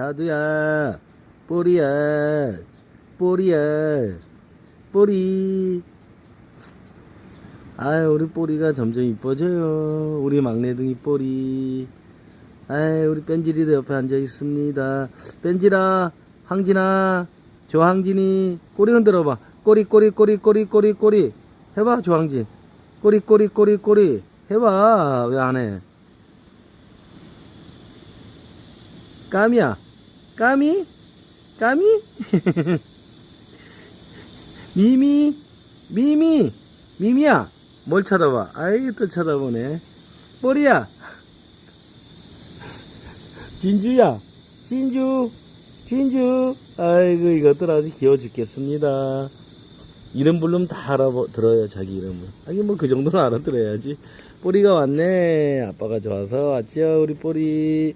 자두야, 뽀리야, 뽀리야, 뽀리. 아유, 우리 뽀리가 점점 이뻐져요. 우리 막내둥이 뽀리. 아유, 우리 뺀질이도 옆에 앉아 있습니다. 뺀질아, 황진아, 조항진이, 꼬리 흔들어봐. 꼬리, 꼬리, 꼬리, 꼬리, 꼬리, 꼬리. 해봐, 조항진. 꼬리, 꼬리, 꼬리, 꼬리. 해봐. 왜 안 해? 까미야. 까미? 까미? 미미? 미미? 미미야. 뭘 쳐다봐? 아이, 또 쳐다보네. 뽀리야. 진주야. 진주. 진주. 아이고, 이것들 아주 귀여워 죽겠습니다. 이름 부르면 다 알아들어요, 자기 이름을. 아니, 뭐 그 정도는 알아들어야지. 뽀리가 왔네. 아빠가 좋아서 왔죠, 우리 뽀리.